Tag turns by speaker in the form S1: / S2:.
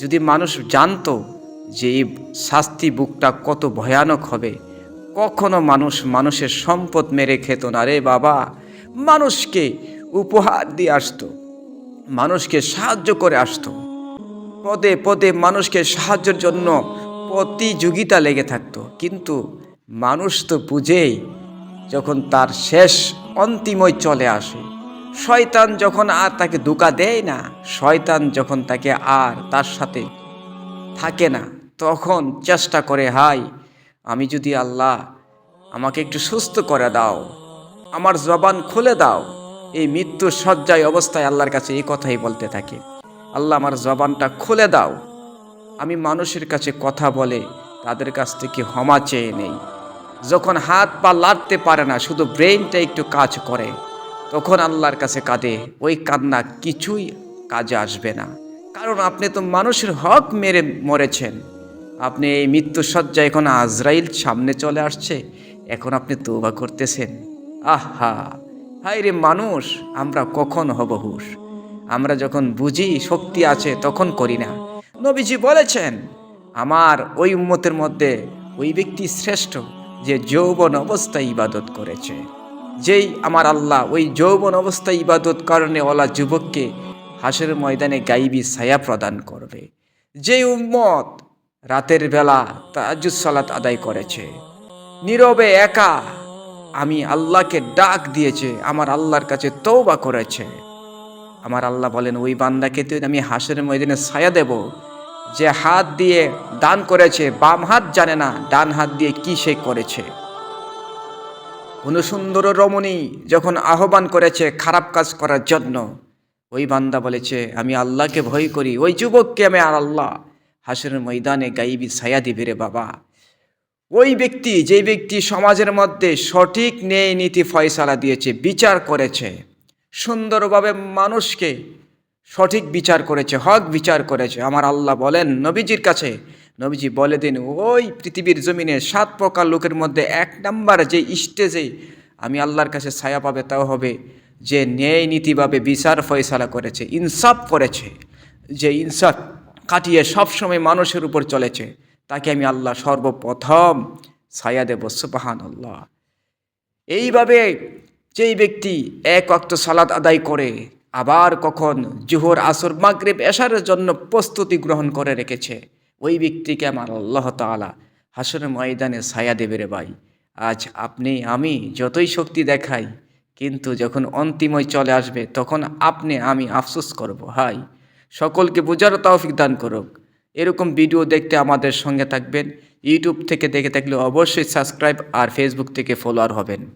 S1: যদি মানুষ জানতো যে এই শাস্তি বুকটা কত ভয়ানক হবে, কখনো মানুষ মানুষের সম্পদ মেরে খেত না রে বাবা। মানুষকে উপহার দিয়ে আসতো, মানুষকে সাহায্য করে আসতো। পদে পদে মানুষকে সাহায্যের জন্য প্রতিযোগিতা লেগে থাকতো। কিন্তু মানুষ তো বুঝেই যখন তার শেষ অন্তিমই চলে আসে শয়তান যখন আর তাকে ধোকা দেয় না, শয়তান যখন তাকে আর তার সাথে থাকে না, তখন চেষ্টা করে, হাই, আমি যদি আল্লাহ আমাকে একটু সুস্থ করে দাও, আমার জবান খুলে দাও, এই মৃত্যুর শয্যায় অবস্থায় আল্লাহর কাছে এই কথাই বলতে থাকে। আল্লাহ আমার জবানটা খুলে দাও, আমি মানুষের কাছে কথা বলে তাদের কাছ থেকে ক্ষমা চেয়ে নেই। যখন হাত পা লাড়তে পারে না, শুধু ব্রেনটা একটু কাজ করে। তখন আল্লাহর কাছে কাঁদে, ওই কান্না কিছুই কাজে আসবে না। কারণ আপনি তো মানুষের হক মেরে মরেছেন। আপনি এই মৃত্যু সজ্জা এখন আজরাইল সামনে চলে আসছে, এখন আপনি তৌবা করতেছেন। আহা, হায় রে মানুষ, আমরা কখন হব হুশ? আমরা যখন বুঝি শক্তি আছে, তখন করি না। নবীজি বলেছেন, আমার ওই উম্মতের মধ্যে ওই ব্যক্তি শ্রেষ্ঠ যে যৌবন অবস্থায় ইবাদত করেছে। যেই আমার আল্লাহ ওই যৌবন অবস্থায় ইবাদত কারণে ওলা যুবককে হাসের ময়দানে গাইবি ছায়া প্রদান করবে। যেই উম্মত রাতের বেলা তাজুদ সালাত আদায় করেছে, নীরবে একা আমি আল্লাহকে ডাক দিয়েছে, আমার আল্লাহর কাছে তৌবা করেছে। আমার আল্লাহ বলেন, ওই বান্দাকে তো আমি হাসের ময়দানে ছায়া দেব, যে হাত দিয়ে দান করেছে, বাম হাত জানে না, ডান হাত দিয়ে কি সে করেছে? কোন সুন্দর রমণী যখন আহ্বান করেছে খারাপ কাজ করার জন্য, ওই বান্দা বলেছে, আমি আল্লাহকে ভয় করি, ওই যুবককে আমি আর আল্লাহ হাসের ময়দানে গাইবি ছায়া দিবে রে বাবা। ওই ব্যক্তি, যেই ব্যক্তি সমাজের মধ্যে সঠিক ন্যায় নীতি ফয়সালা দিয়েছে, বিচার করেছে, সুন্দরভাবে মানুষকে সঠিক বিচার করেছে, হক বিচার করেছে, আমার আল্লাহ বলেন, নবীজির কাছে নবীজি বলে দিন, ওই পৃথিবীর জমিনে সাত প্রকার লোকের মধ্যে এক নাম্বার যে স্টেজে আমি আল্লাহর কাছে ছায়া পাবে তাও হবে যে ন্যায় নীতিভাবে বিচার ফয়সালা করেছে, ইনসাফ করেছে, যে ইনসাফ কাটিয়ে সবসময় মানুষের উপর চলেছে, তাকে আমি আল্লাহ সর্বপ্রথম ছায়া দেব সুবাহান আল্লাহ এইভাবে যেই ব্যক্তি এক অক্ত সালাদ আদায় করে, আবার কখন জোহর, আসর, মাগরেব, এশারের জন্য প্রস্তুতি গ্রহণ করে রেখেছে ওই ব্যক্তিকে আমার আল্লাহ তালা হাসর ময়দানে ছায়া দেবে রে ভাই। আজ আপনি, আমি যতই শক্তি দেখাই, কিন্তু যখন অন্তিময় চলে আসবে, তখন আপনি, আমি আফসোস করব। হাই, সকলকে বোঝারও তৌফিক দান করুক। এরকম ভিডিও দেখতে আমাদের সঙ্গে থাকবেন। ইউটিউব থেকে দেখে থাকলে অবশ্যই সাবস্ক্রাইব আর ফেসবুক থেকে ফলোয়ার হবেন।